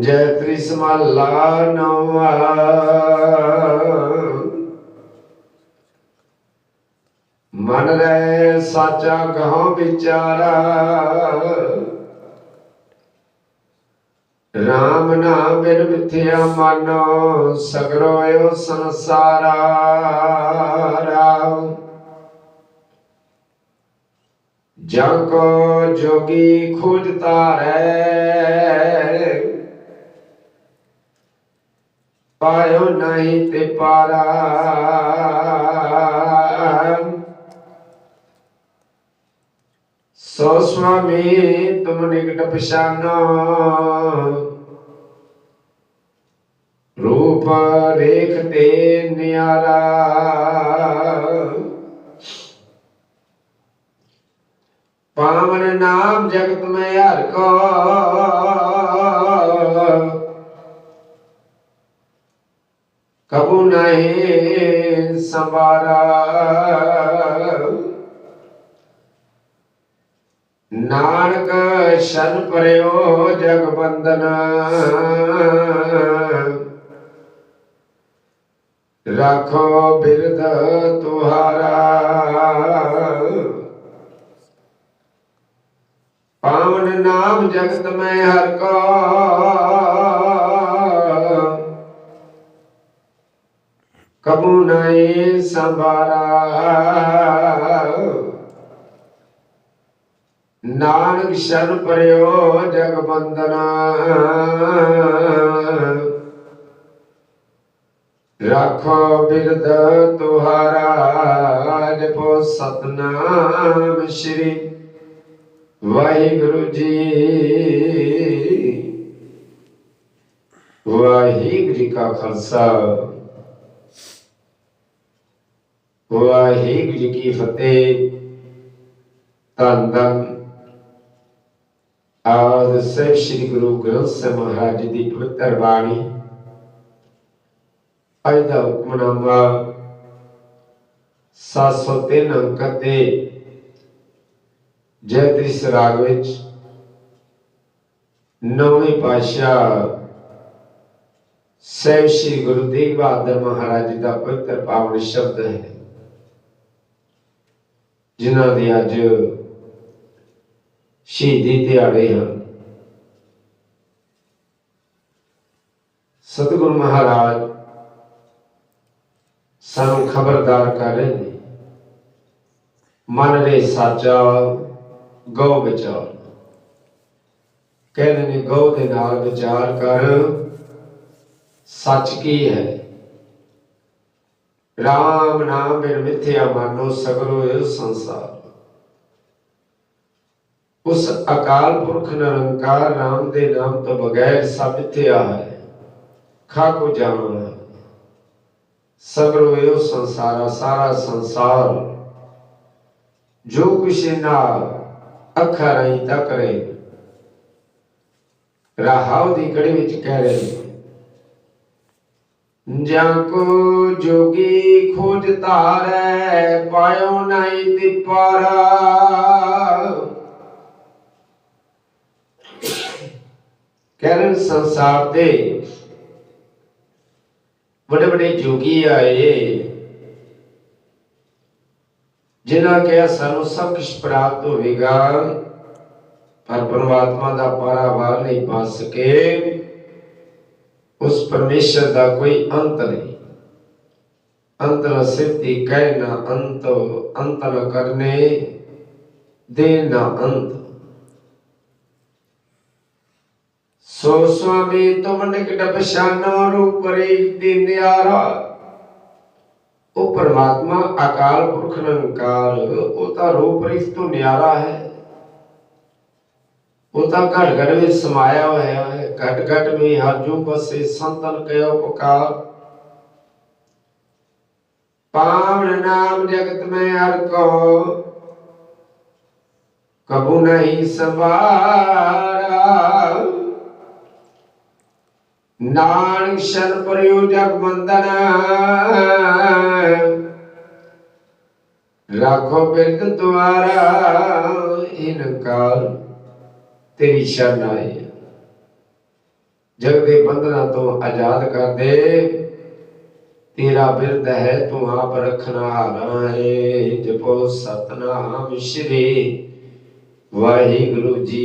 ਜੈ ਤ੍ਰਿਸਮਲਾ ਨਵਾ ਮਨ ਰਹਿ ਸਾਚਾ ਕਹੋ ਵਿਚਾਰਾ। ਰਾਮ ਨਾਮ ਬਿਨ ਮਿਥਿਆ ਮਾਨੋ ਸਗਰੋ ਸੰਸਾਰਾ। ਜਗ ਕੋ ਜੋਗੀ ਖੋਜ ਤਾਰੈ ਪਾਇਓ ਨਹੀਂ ਤੇ ਪਾਰਾ। ਸੋ ਸੁਆਮੀ ਤੁਮ ਨਿਕਟ ਪਛਾਨੋ। ਪਾਵਨ ਨਾਮ ਜਗਤ ਮੈਂ ਹਰ ਕੋ। ਕਬੂ ਨਹੀਂ ਸੰਵਾਰਾ। ਨਾਨਕ ਸ਼ਰਨ ਪਰਿਓ ਜਗ ਬੰਦਨ ਰੱਖੋ ਬਿਰਦ ਤੁਹਾਰਾ। ਪਾਵਨ ਨਾਮ ਜਗਤ ਮੈਂ ਹਰ ਕੋ। ਕਬੂ ਨਹੀਂ ਸੰਭਾਰਾ। ਨਾਨਕ ਸ਼ਰਨ ਪਰਿਓ ਜਗ ਬੰਦਨਾ। ਰੱਖੋ ਬਿਰਦ ਤੁਹਾਰਾ, ਜਪੋ ਸਤਨਾਮ ਸ਼੍ਰੀ ਵਾਹਿਗੁਰੂ ਜੀ। ਵਾਹਿਗੁਰੂ ਜੀ ਕਾ ਖਾਲਸਾ। ਵਾਹਿਗੁਰੂ ਜੀ ਕੀ ਫਤਿਹ। ਧੰਨ ਧੰਨ। ਆਦ ਸਹਿਬ ਸ੍ਰੀ ਗੁਰੂ ਗ੍ਰੰਥ ਸਾਹਿਬ ਮਹਾਰਾਜ ਦੀ ਪਵਿੱਤਰ ਬਾਣੀ। ਅੱਜ ਦਾ ਹੁਕਮਨਾਮਾ 703 ਅੰਕ ਤੇ ਜੈਤਰੀ ਸਰਾਗ ਵਿੱਚ ਨੌਵੇਂ ਪਾਤਸ਼ਾਹ ਸਹਿਬ ਸ੍ਰੀ ਗੁਰੂ ਤੇਗ ਬਹਾਦਰ ਮਹਾਰਾਜ ਜੀ ਦਾ ਪਵਿੱਤਰ ਪਾਵਨ ਸ਼ਬਦ ਹੈ, ਜਿਨ੍ਹਾਂ ਦੇ ਅੱਜ ਸ਼ਹੀਦੀ ਦਿਹਾੜੇ ਹਨ। ਸਤਿਗੁਰੂ ਮਹਾਰਾਜ ਸਾਨੂੰ ਖਬਰਦਾਰ ਕਰ ਰਹੇ ਨੇ। ਮਨ ਰੇ ਸਾਚਾ ਗਉ ਵਿਚਾਰ। ਕਹਿੰਦੇ ਨੇ ਗਉ ਦੇ ਨਾਲ ਵਿਚਾਰ ਕਰ, ਸੱਚ ਕੀ ਹੈ? ਰਾਮ ਨਾਮ ਬਿਨ ਮਿਥਿਆ ਮਾਨੋ ਸਗਰੋ ਇਹ ਸੰਸਾਰ। ਉਸ ਅਕਾਲ ਪੁਰਖ ਨਿਰੰਕਾਰ ਨਾਮ ਦੇ ਨਾਮ ਤੋਂ ਬਗੈਰ ਸਭ ਮਿਥਿਆ ਹੈ। ਖਾ ਕੋ ਜਾਣਾ ਸਗਰੋ ਇਹ ਸੰਸਾਰਾ ਸਾਰਾ ਸੰਸਾਰ। ਜੋ ਕੁਛ ਨਾਲ ਅੱਖਾਂ ਰਾਹੀਂ ਤੱਕ ਰਹੇ ਰਾਹਾਉ ਦੀ ਕੜੀ ਵਿੱਚ ਕਹਿ ਰਹੇ ਜਾਂ ਕੋ ਜੋਗੀ ਖੋਜ ਧਾਰੈ, ਪਾਇਓ ਨਹੀਂ ਤਿਪਾਰਾ ਕਹਿਣ ਸੰਸਾਰ ਤੇ ਵੱਡੇ ਵੱਡੇ ਜੋਗੀ ਆਏ। ਜਿਨ੍ਹਾਂ ਕਿਹਾ ਸਾਨੂੰ ਸਭ ਕੁਝ ਪ੍ਰਾਪਤ ਹੋਵੇਗਾ, ਪਰ ਪਰਮਾਤਮਾ ਦਾ ਪਾਰਾਵਾਰ ਨਹੀਂ ਪਾ ਸਕੇ। ਉਸ ਪਰਮੇਸ਼ਰ ਦਾ ਕੋਈ ਅੰਤ ਨਹੀਂ। ਅੰਤ ਸਿੱਧੀ ਕਹਿ, ਨਾ ਅੰਤ ਅੰਤ ਕਰਨੇ, ਦੇ ਨਾ ਅੰਤ। ਸੋ ਸੁਆਮੀ ਤੁਮ ਨਿਕਟ ਪਛਾਨੋ ਰੂਪ ਰੇ ਦਿਨਿਆਰਾ ਉਹ ਪਰਮਾਤਮਾ ਅਕਾਲ ਪੁਰਖ ਨਿਰੰਕਾਰ ਉਹ ਤਾਂ ਰੂਪ ਰਿਸ ਤੋਂ ਨਿਆਰਾ ਹੈ ਉਹ ਤਾਂ ਘਟ ਘਟ ਵਿੱਚ ਸਮਾਇਆ ਹੋਇਆ ਹੈ ਘਟ ਘਟ ਵਿੱਚ ਹਰਜੂ ਬਸੇ ਸੰਤਨ ਕਹਿਓ ਪੁਕਾਰ ਪਾਵਨ ਨਾਮ ਜਗਤ ਮੈਂ ਹਰ ਕੋ ਕਬੂ ਨਹੀਂ ਸਵਾਰਾ ਨਾਨਕ ਸ਼ਨ ਪਰਿਉ ਜਗ ਬੰਦਨ ਰਾਖੋ ਬਿਰਦ ਦੁਆਰਾ ਇਨਕਾਰ ਤੇਰੀ ਸ਼ਰਨ ਆਏ ਜਗ ਦੇ ਬੰਧਨਾਂ ਤੋਂ ਆਜ਼ਾਦ ਕਰ ਦੇ। ਤੇਰਾ ਬਿਰਦ ਹੈ, ਤੂੰ ਆਪ ਰਖਣਾ ਹਾਰਾ ਹੈ ਜਪੋ ਸਤਨਾਮ ਸ਼੍ਰੀ ਵਾਹਿਗੁਰੂ ਜੀ